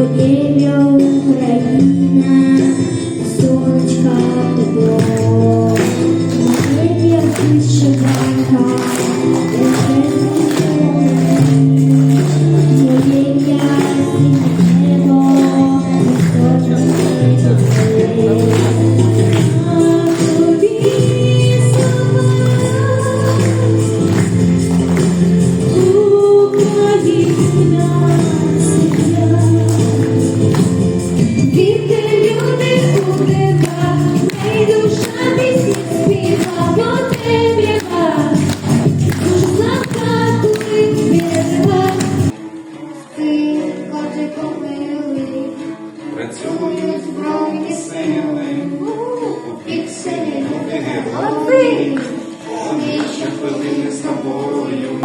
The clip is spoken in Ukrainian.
Твоєя Україна, збройні сили, пікселі люди герої, Свічі щохвилини з тобою.